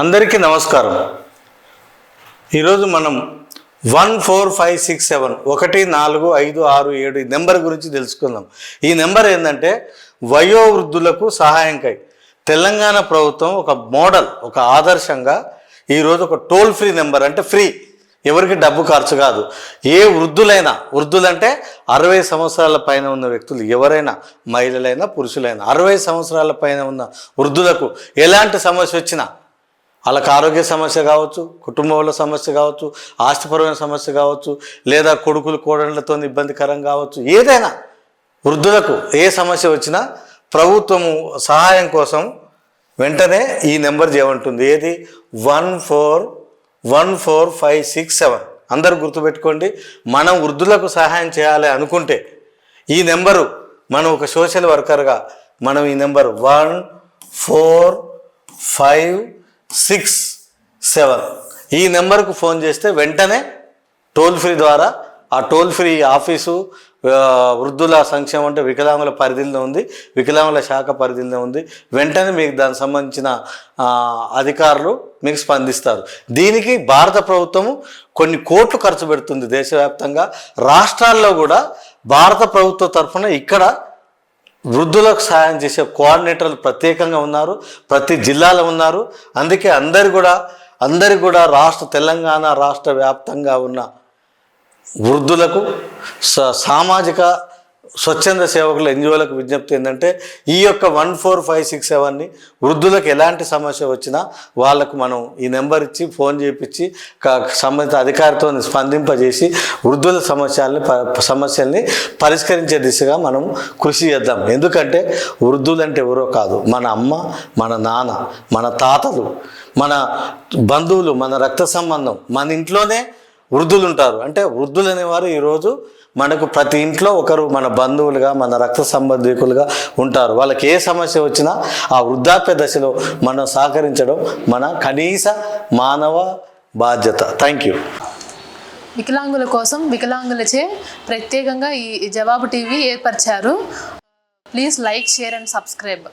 అందరికీ నమస్కారం. ఈరోజు మనం one four five six seven ఒకటి నాలుగు ఐదు ఆరు ఏడు ఈ నెంబర్ గురించి తెలుసుకుందాం. ఈ నెంబర్ ఏంటంటే వయోవృద్ధులకు సహాయంకై తెలంగాణ ప్రభుత్వం ఒక మోడల్ ఒక ఆదర్శంగా ఈరోజు ఒక టోల్ ఫ్రీ నెంబర్ అంటే ఫ్రీ. ఎవరికి డబ్బు ఖర్చు కాదు. ఏ వృద్ధులైనా వృద్ధులంటే అరవై సంవత్సరాల పైన ఉన్న వ్యక్తులు ఎవరైనా మహిళలైనా పురుషులైనా అరవై సంవత్సరాల పైన ఉన్న వృద్ధులకు ఎలాంటి సమస్య వచ్చినా వాళ్ళకి ఆరోగ్య సమస్య కావచ్చు కుటుంబంలో సమస్య కావచ్చు ఆస్తిపరమైన సమస్య కావచ్చు లేదా కొడుకులు కోడళ్ళతో ఇబ్బందికరం కావచ్చు ఏదైనా వృద్ధులకు ఏ సమస్య వచ్చినా ప్రభుత్వము సహాయం కోసం వెంటనే ఈ నెంబర్ చేయమంటుంది. ఏది? One four one four five six seven. అందరూ గుర్తుపెట్టుకోండి మనం వృద్ధులకు సహాయం చేయాలి అనుకుంటే ఈ నెంబరు మనం ఒక సోషల్ వర్కర్గా మనం ఈ number one four five six seven. ఈ నెంబర్కు ఫోన్ చేస్తే వెంటనే టోల్ ఫ్రీ ద్వారా ఆ టోల్ ఫ్రీ ఆఫీసు వృద్ధుల సంక్షేమం అంటే వికలాంగుల పరిధిలో ఉంది వికలాంగుల శాఖ పరిధిలో ఉంది. వెంటనే మీకు దానికి సంబంధించిన అధికారులు మీకు స్పందిస్తారు. దీనికి భారత ప్రభుత్వము కొన్ని కోట్లు ఖర్చు పెడుతుంది దేశవ్యాప్తంగా. రాష్ట్రాల్లో కూడా భారత ప్రభుత్వ తరఫున ఇక్కడ వృద్ధులకు సహాయం చేసే కోఆర్డినేటర్లు ప్రత్యేకంగా ఉన్నారు ప్రతి జిల్లాలో ఉన్నారు. అందుకే అందరు కూడా అందరు కూడా రాష్ట్ర తెలంగాణ రాష్ట్ర వ్యాప్తంగా ఉన్న వృద్ధులకు స- సామాజిక స్వచ్ఛంద సేవకులు ఎన్జిఓలకు విజ్ఞప్తి ఏంటంటే ఈ యొక్క వన్ ఫోర్ ఫైవ్ సిక్స్ సెవెన్ని వృద్ధులకు ఎలాంటి సమస్య వచ్చినా వాళ్ళకు మనం ఈ నెంబర్ ఇచ్చి ఫోన్ చేయించి సంబంధిత అధికారితో స్పందింపజేసి వృద్ధుల సమస్యల్ని ప- సమస్యల్ని పరిష్కరించే దిశగా మనం కృషి చేద్దాం. ఎందుకంటే వృద్ధులు అంటే ఎవరో కాదు మన అమ్మ మన నాన్న మన తాతలు మన బంధువులు మన రక్త సంబంధం మన ఇంట్లోనే వృద్ధులు ఉంటారు అంటే వృద్ధులు అనేవారు ఈరోజు మనకు ప్రతి ఇంట్లో ఒకరు మన బంధువులుగా మన రక్త సంబంధికులుగా ఉంటారు. వాళ్ళకి ఏ సమస్య వచ్చినా ఆ వృద్ధాప్య దశలో మనం సహకరించడం మన కనీస మానవ బాధ్యత. థ్యాంక్ యూ వికలాంగుల కోసం వికలాంగులచే ప్రత్యేకంగా ఈ జవాబు TV ఏర్పరిచారు. Please like share and subscribe